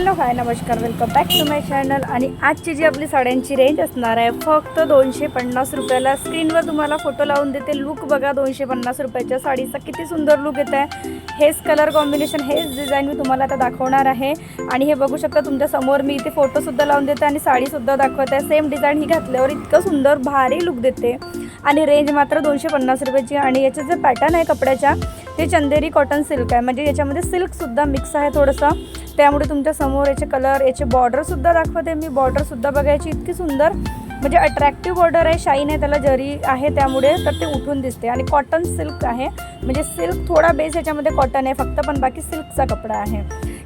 Hello hi नमस्कार welcome back to my channel आणि आजची जी आपली साड्यांची रेंज असणार आहे फक्त दोनशे पन्नास रुपयाला स्क्रीनवर तुम्हाला फोटो लावून देते. लुक बघा दोनशे पन्नास रुपयाच्या साडीचा किती सुंदर लुक येत आहे. हेच कलर कॉम्बिनेशन हेच डिझाईन मी तुम्हाला आता दाखवणार आहे. आणि हे बघू शकता तुमच्यासमोर मी इथे फोटोसुद्धा लावून देते आणि साडीसुद्धा दाखवत. आहे सेम डिझाईन ही घातल्यावर इतकं सुंदर भारी लुक देते. आणि रेंज मात्र दोनशे पन्नास रुपयाची आणि याचे जे पॅटर्न आहे कपड्याच्या ते चंदेरी कॉटन सिल्क आहे. म्हणजे याच्यामध्ये सिल्कसुद्धा मिक्स आहे थोडंसं. त्यामुळे तुमच्यासमोर याचे कलर याचे बॉर्डरसुद्धा दाखवते मी. बॉर्डरसुद्धा बघायची इतकी सुंदर म्हणजे अट्रॅक्टिव्ह बॉर्डर आहे. शाईन आहे त्याला जरी आहे त्यामुळे तर ते उठून दिसते. आणि कॉटन सिल्क आहे. म्हणजे सिल्क थोडा बेस याच्यामध्ये कॉटन आहे. फक्त पण बाकी सिल्कचा कपडा आहे.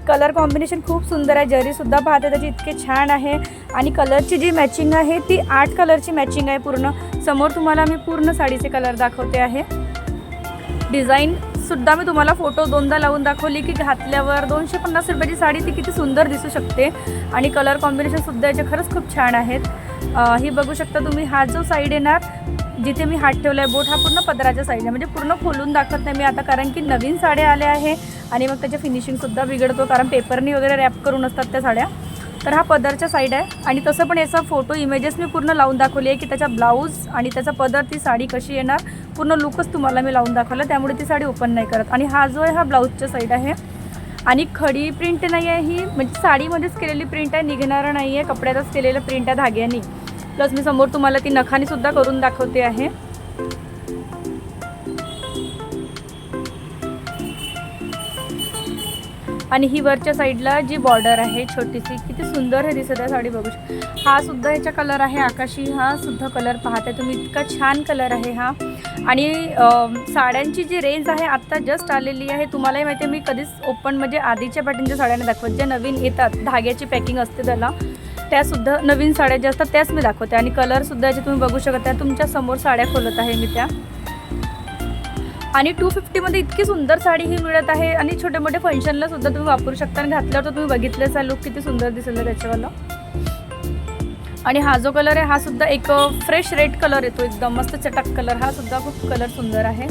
कलर कॉम्बिनेशन खूप सुंदर आहे. जरीसुद्धा पाहते त्याची इतके छान आहे. आणि कलरची जी मॅचिंग आहे ती आठ कलरची मॅचिंग आहे पूर्ण. समोर तुम्हाला मी पूर्ण साडीचे कलर दाखवते आहे. डिझाईन सुद्धा मी तुम्हाला फोटो दोनदा लावून दाखवली की घातल्यावर दोनशे पन्नास रुपयाची साडी ती किती सुंदर दिसू शकते. आणि कलर कॉम्बिनेशनसुद्धा याचे खरंच खूप छान आहेत. ही बघू शकता तुम्ही हा जो साईड येणार जिथे मी हात ठेवला आहे बोट हा पूर्ण पदराच्या साईडला म्हणजे पूर्ण खोलून दाखवत नाही मी आता कारण की नवीन साड्या आल्या आहे. आणि मग त्याचे फिनिशिंगसुद्धा बिघडतो कारण पेपरनी वगैरे रॅप करून असतात त्या साड्या. तर हा पदरच्या साईड आहे. आणि तसं पण याचा फोटो इमेजेस मी पूर्ण लावून दाखवली आहे की त्याचा ब्लाऊज आणि त्याचा पदर ती साडी कशी येणार पूर्ण लुकच तुम्हाला मी लावून दाखवलं. त्यामुळे ती साडी ओपन नाही करत. आणि हा जो आहे हा ब्लाऊजच्या साईड आहे. आणि खडी प्रिंट नाही आहे ही. म्हणजे साडीमध्येच केलेली प्रिंट आहे निघणारं नाही आहे कपड्यातच केलेलं प्रिंट आहे धाग्यानी. प्लस मी समोर तुम्हाला ती नखानेसुद्धा करून दाखवते आहे. आणि ही वरच्या साईडला जी बॉर्डर आहे छोटीशी किती सुंदर हे दिसत आहे साडी बघू शकता हा सुद्धा ह्याचा कलर आहे आकाशी हा सुद्धा कलर पाहताय तुम्ही इतका छान कलर आहे हा. आणि साड्यांची जी रेंज आहे आत्ता जस्ट आलेली आहे तुम्हालाही माहिती आहे मी कधीच ओपन म्हणजे आधीच्या पॅटर्नच्या साड्यांना दाखवत ज्या नवीन येतात धाग्याची पॅकिंग असते त्याला त्यासुद्धा नवीन साड्या ज्या असतात त्याच मी दाखवते. आणि कलरसुद्धा जे तुम्ही बघू शकता तुमच्यासमोर साड्या खोलत आहे मी त्या. आणि टू फिफ्टीमध्ये इतकी सुंदर साडी ही मिळत आहे. आणि छोटे मोठे फंक्शनला सुद्धा तुम्ही वापरू शकता. आणि घातल्यावर तर तुम्ही बघितलंच आहे. लुक किती सुंदर दिसेल त्याच्यावाला. आणि हा जो कलर आहे हा सुद्धा एक फ्रेश रेड कलर येतो. एकदम मस्त चटक कलर हा सुद्धा खूप कलर सुंदर आहे.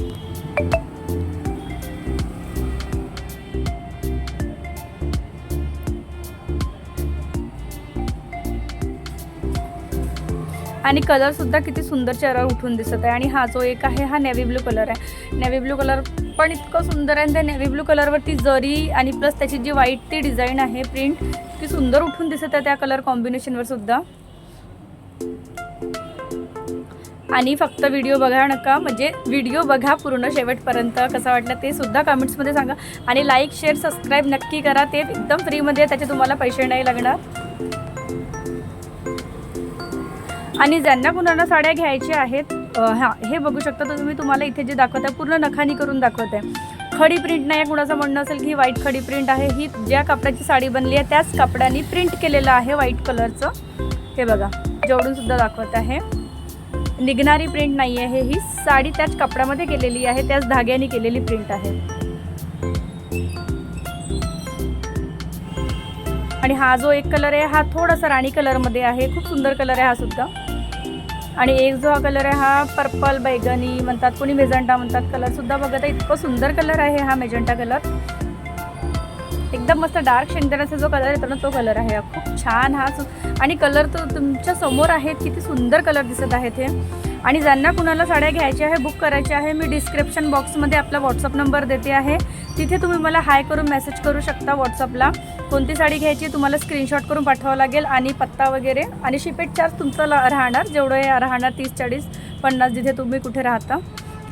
आणि कलर सुद्धा किती सुंदर चेहरा उठून दिसत आहे. आणि हा जो एक आहे हा नेव्ही ब्लू कलर आहे. नेव्ही ब्लू कलर पण इतकं सुंदर आहे. आणि त्या नेव्ही ब्लू कलरवरती जरी आणि प्लस त्याची जी व्हाईट ती डिझाईन आहे प्रिंट ती सुंदर उठून दिसत आहे त्या कलर कॉम्बिनेशनवर सुद्धा. आणि फक्त व्हिडिओ बघा नका म्हणजे व्हिडिओ बघा पूर्ण शेवटपर्यंत. कसा वाटला ते सुद्धा कमेंट्समध्ये सांगा. आणि लाईक शेअर सबस्क्राईब नक्की करा. ते एकदम फ्रीमध्ये आहे, त्याचे तुम्हाला पैसे नाही लागणार. आणि ज्यांना कुणाला साड्या घ्यायच्या आहेत हां हे बघू शकता तर तुम्ही तुम्हाला इथे जे दाखवत आहे पूर्ण नखानी करून दाखवत. आहे खडी प्रिंट नाही आहे कुणाचं म्हणणं असेल की ही व्हाईट खडी प्रिंट आहे ही ज्या कपड्याची साडी बनली आहे त्याच कपड्याने प्रिंट केलेलं आहे व्हाईट कलरचं हे बघा जोडून सुद्धा दाखवत आहे. निघणारी प्रिंट नाही आहे ही साडी त्याच कपड्यामध्ये केलेली आहे त्याच धाग्याने केलेली प्रिंट आहे. आणि हा जो एक कलर आहे हा थोडासा राणी कलरमध्ये आहे. खूप सुंदर कलर आहे हा सुद्धा. आणि एक जो हा कलर आहे हा पर्पल बैगनी म्हणतात कोणी मेजंटा म्हणतात कलरसुद्धा बघत आहे इतकं सुंदर कलर आहे हा मेजंटा कलर एकदम मस्त डार्क शेंगदाण्याचा जो कलर येतो ना तो कलर आहे. हा खूप छान हा सु- आणि कलर तो तुमच्यासमोर आहेत किती सुंदर कलर दिसत आहेत हे. आणि ज्यांना कुणाला साड्या घ्यायच्या आहे बुक करायच्या आहे मी डिस्क्रिप्शन बॉक्समध्ये आपला व्हॉट्सअप नंबर देते आहे. तिथे तुम्ही मला हाय करून मेसेज करू शकता व्हॉट्सअपला कोणती साडी घ्यायची तुम्हाला स्क्रीनशॉट करून पाठवावं लागेल आणि पत्ता वगैरे. आणि शिपेट चार्ज तुमचं राहणार जेवढं राहणार तीस चाळीस पन्नास जिथे तुम्ही कुठे राहता.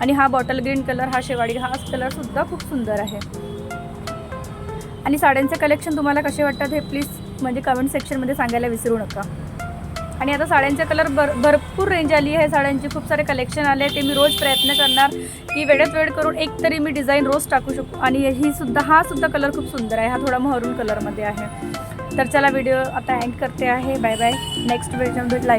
आणि हा बॉटल ग्रीन कलर हा शेवाडी हा कलरसुद्धा खूप सुंदर आहे. आणि साड्यांचे कलेक्शन तुम्हाला कसे वाटतात हे प्लीज म्हणजे कमेंट सेक्शनमध्ये सांगायला विसरू नका. आणि आता साड्यांचे कलर भर भरपूर रेंज आली आहे. साड्यांचे खूप सारे कलेक्शन आले ते मी रोज प्रयत्न करणार की वेळेत वेळ करून एक तरी मी डिझाईन रोज टाकू शकू. आणि ही सुद्धा हा सुद्धा कलर खूप सुंदर आहे. हा थोडा महरून कलरमध्ये आहे. तर चला व्हिडिओ आता एंड करते आहे. बाय बाय नेक्स्ट व्हिडिओ भेटला